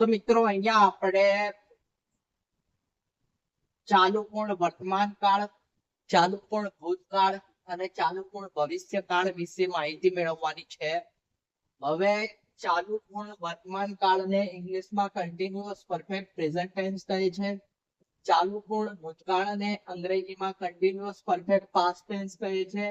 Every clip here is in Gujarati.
મિત્રો અહીંયા આપણે ચાલુપૂર્ણ વર્તમાન કાળ ચાલુપૂર્ણ ભૂતકાળ અને ચાલુપૂર્ણ ભવિષ્ય કાળ વિશે માહિતી મેળવવાની છે હવે ચાલુપૂર્ણ વર્તમાન કાળને ઇંગ્લિશમાં કન્ટિન્યુઅસ પરફેક્ટ પ્રેઝન્ટ ટેન્સ કહે છે ચાલુપૂર્ણ ભૂતકાળને અંગ્રેજીમાં કન્ટિન્યુઅસ પરફેક્ટ પાસ્ટ ટેન્સ કહે છે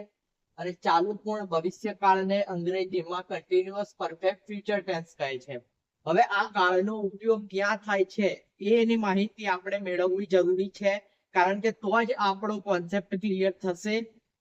અને ચાલુપૂર્ણ ભવિષ્ય કાળ ભવિષ્યકાળને અંગ્રેજીમાં કન્ટિન્યુઅસ પરફેક્ટ ફ્યુચર ટેન્સ કહે છે. હવે આ કાળનો ઉપયોગ ક્યાં થાય છે? એની માહિતી આપણે મેળવવી જરૂરી છે. કારણ કે તો જ આપણો કોન્સેપ્ટ ક્લિયર થશે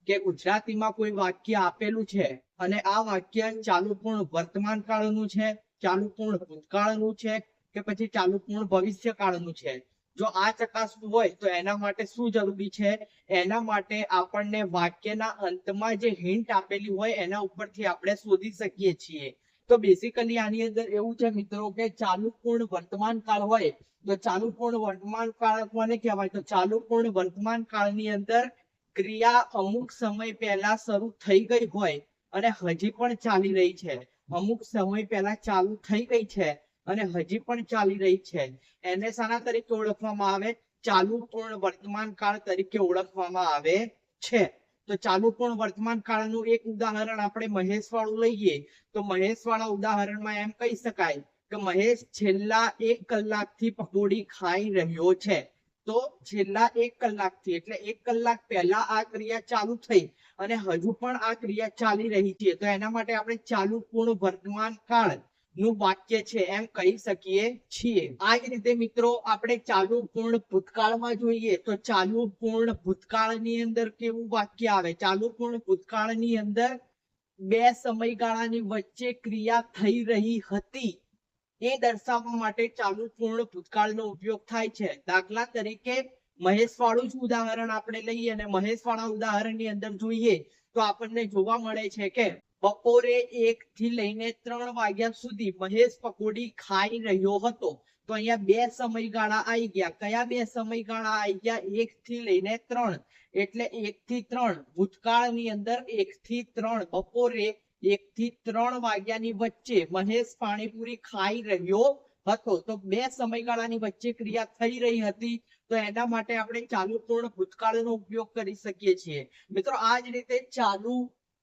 કે ગુજરાતીમાં કોઈ વાક્ય આપેલું છે અને આ વાક્ય ચાલુ વર્તમાન કાળનું છે, ચાલુ ભૂતકાળનું છે કે પછી ચાલુ પૂર્ણ ભવિષ્યકાળનું છે. જો આ ચકાસવું હોય તો એના માટે શું જરૂરી છે? એના માટે આપણને વાક્યના અંતમાં જે હિન્ટ આપેલી હોય એના ઉપરથી આપણે શોધી શકીએ છીએ. તો બેસિકલી આની અંદર એવું છે મિત્રો કે ચાલુ પૂર્ણ વર્તમાન કાળ હોય તો ચાલુ પૂર્ણ વર્તમાન કાળ કોને કહેવાય? તો ચાલુ પૂર્ણ વર્તમાન કાળની અંદર ક્રિયા અમુક સમય પહેલા શરૂ થઈ ગઈ હોય અને હજી પણ ચાલી રહી છે. અમુક સમય પહેલા ચાલુ થઈ ગઈ છે અને હજી પણ ચાલી રહી છે. એને શાના તરીકે ઓળખવામાં આવે? ચાલુ પૂર્ણ વર્તમાન કાળ તરીકે ઓળખવામાં આવે છે. તો ચાલુ પણ વર્તમાન કાળનું એક ઉદાહરણ આપણે મહેશ લઈએ. તો મહેશ ઉદાહરણમાં એમ કહી શકાય કે મહેશ છેલ્લા એક કલાકથી પકોડી ખાઈ રહ્યો છે. તો છેલ્લા એક કલાકથી એટલે એક કલાક પહેલા આ ક્રિયા ચાલુ થઈ અને હજુ પણ આ ક્રિયા ચાલી રહી છે. તો એના માટે આપણે ચાલુ પૂર્ણ વર્તમાન કાળ નું વાક્ય છે એમ કહી શકીએ છીએ. આ જ રીતે મિત્રો આપણે ચાલુ પૂર્ણ ભૂતકાળમાં જોઈએ તો ચાલુ પૂર્ણ ભૂતકાળની અંદર કેવું વાક્ય આવે? ચાલુ પૂર્ણ ભૂતકાળની અંદર બે સમયગાળાની વચ્ચે ક્રિયા થઈ રહી હતી. એ દર્શાવવા માટે ચાલુ પૂર્ણ ભૂતકાળનો ઉપયોગ થાય છે. દાખલા તરીકે મહેશ વાળું જ ઉદાહરણ આપણે લઈએ અને મહેશ વાળા ઉદાહરણની અંદર જોઈએ તો આપણને જોવા મળે છે કે બપોરે એક થી લઈને ત્રણ વાગ્યા સુધી મહેશ પકોડી ખાઈ રહ્યો હતો. તો અહીંયા બે સમયગાળા આવી ગયા. કયા બે સમયગાળા આવી ગયા? એક થી લઈને ત્રણ. એટલે એક થી ત્રણ. ભૂતકાળની અંદર એક થી ત્રણ. બપોરે એક થી ત્રણ વાગ્યાની વચ્ચે મહેશ પાણીપુરી ખાઈ રહ્યો હતો. તો બે સમયગાળાની વચ્ચે ક્રિયા થઈ રહી હતી. તો એના માટે આપણે ચાલુ પૂર્ણ ભૂતકાળનો ઉપયોગ કરી શકીએ છીએ. મિત્રો, આ જ રીતે ચાલુ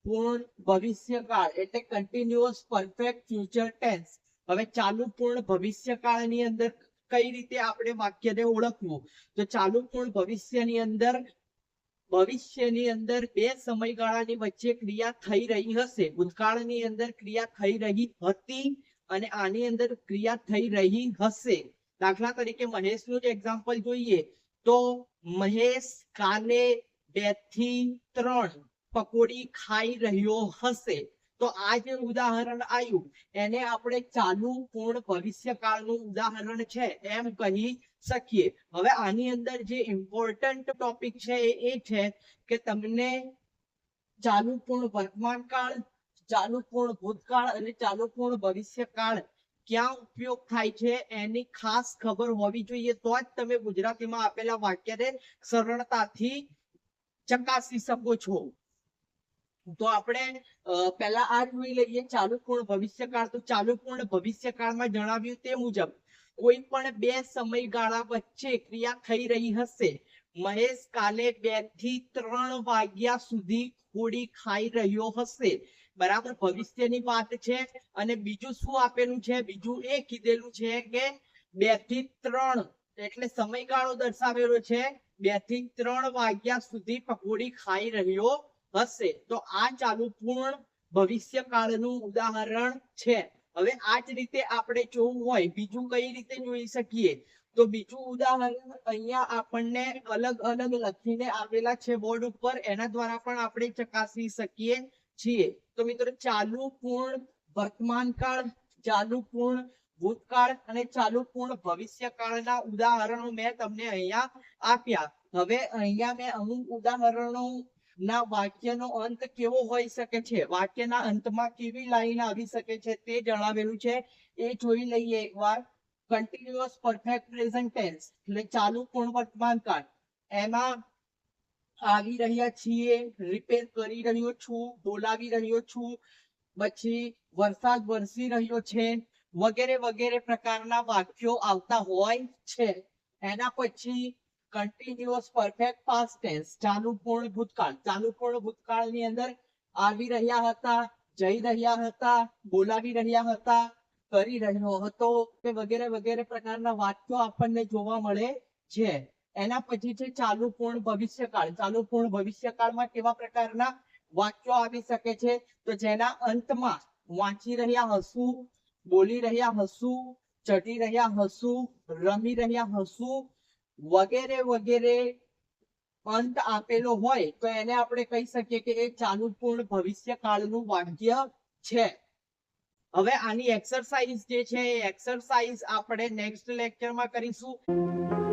પૂર્ણ ભવિષ્યકાળ એટલે કન્ટિન્યુઅસ પરફેક્ટ ફ્યુચર ટેન્સ હવે ચાલુ પૂર્ણ ભવિષ્યકાળની અંદર કઈ રીતે આપણે વાક્યને ઓળખવું? તો ચાલુ પૂર્ણ ભવિષ્યની અંદર ભવિષ્યની અંદર બે સમયગાળાની વચ્ચે ક્રિયા થઈ રહી હશે. ભૂતકાળની અંદર ક્રિયા થઈ રહી હતી અને આની અંદર ક્રિયા થઈ રહી હશે. દાખલા તરીકે મહેશનું જ એક્ઝામ્પલ જોઈએ. તો મહેશ કાલે બેથી ત્રણ. પકોડી ખાઈ રહ્યો હશે. તો આ જે ઉદાહરણ આવ્યું એને આપણે ચાલુ પૂર્ણ ભવિષ્યકાળનું ઉદાહરણ છે એમ કહી શકીએ. હવે આની અંદર જે ઇમ્પોર્ટન્ટ ટોપિક છે એ છે કે તમને ચાલુ પૂર્ણ વર્તમાન ચાલુ પૂર્ણ ભૂતકાળ અને ચાલુ પૂર્ણ ભવિષ્યકાળ ક્યાં ઉપયોગ થાય છે એની ખાસ ખબર હોવી જોઈએ. તો જ તમે ગુજરાતીમાં આપેલા વાક્યને સરળતાથી ચકાસી શકો છો. તો આપણે પહેલા આ જોઈ લઈએ ચાલુપૂર્ણ ભવિષ્યકાળ. તો ચાલુપૂર્ણ ભવિષ્યકાળમાં જણાવ્યું તે મુજબ, કોઈ પણ બે સમયગાળા વચ્ચે ક્રિયા થઈ રહી હશે. મહેશ કાલે બેથી ત્રણ વાગ્યા સુધી હોડી ખાઈ રહ્યો હશે. બરાબર? ભવિષ્યની વાત છે. અને બીજું શું આપેલું છે? બીજું એ કીધેલું છે કે બેથી ત્રણ, એટલે સમયગાળો દર્શાવેલો છે. બેથી ત્રણ વાગ્યા સુધી પકોડી ખાઈ રહ્યો હશે. તો આ ચાલુ પૂર્ણ ભવિષ્યકાળનું ઉદાહરણ છે. હવે આ જ રીતે આપણે જોવું હોય, બીજું કઈ રીતે જોઈ શકીએ? તો બીજું ઉદાહરણ અહીંયા આપણને અલગ અલગ લખીને આવેલા છે બોર્ડ ઉપર. એના દ્વારા પણ આપણે ચકાસી શકીએ છીએ. તો મિત્રો, ચાલુ પૂર્ણ વર્તમાન કાળ, ચાલુ પૂર્ણ ભૂતકાળ અને ચાલુ પૂર્ણ ભવિષ્યકાળના ઉદાહરણો મેં તમને અહીંયા આપ્યા. હવે અહીંયા મેં અમુક ઉદાહરણો ના, વાક્યનો અંત કેવો હોઈ શકે છે? વાક્યના અંતમાં કેવી લાઈન આવી શકે છે તે જણાવેલું છે. એ જોઈ લઈએ એકવાર. કન્ટિન્યુઅસ પરફેક્ટ પ્રેઝન્ટ ટેન્સ એટલે ચાલુ પૂર્ણ વર્તમાન કાળ. એમાં આવી રહ્યા છીએ રિપેર કરી રહ્યો છું, બોલાવી રહ્યો છું, પછી વરસાદ વરસી રહ્યો છે, વગેરે વગેરે પ્રકારના વાક્યો આવતા હોય છે. એના પછી કન્ટિન્યુઅસ પરફેક્ટ પાસ્ટ ટેન્સ ચાલુ પૂર્ણ ભૂતકાળ. ચાલુ પૂર્ણ ભૂતકાળની અંદર આવી રહ્યા હતા, જઈ રહ્યા હતા, બોલાવી રહ્યા હતા, કરી રહ્યો હતો કે વગેરે વગેરે પ્રકારના વાક્યો આપણને જોવા મળે છે. એના પછી છે ચાલુ પૂર્ણ ભવિષ્યકાળ. ચાલુ પૂર્ણ ભવિષ્યકાળમાં કેવા પ્રકારના વાક્યો આવી શકે છે? તો જેના અંતમાં વાંચી રહ્યા હસું બોલી રહ્યા હસું ચઢી રહ્યા હસું રમી રહ્યા હશું વગેરે વગેરે અંત આપેલો હોય તો એને આપણે કહી શકીએ કે એ ચાલુપૂર્ણ ભવિષ્યકાળનું વાક્ય છે. હવે આની એક્સરસાઇઝ જે છે એ એક્સરસાઇઝ આપણે નેક્સ્ટ લેક્ચરમાં કરીશું.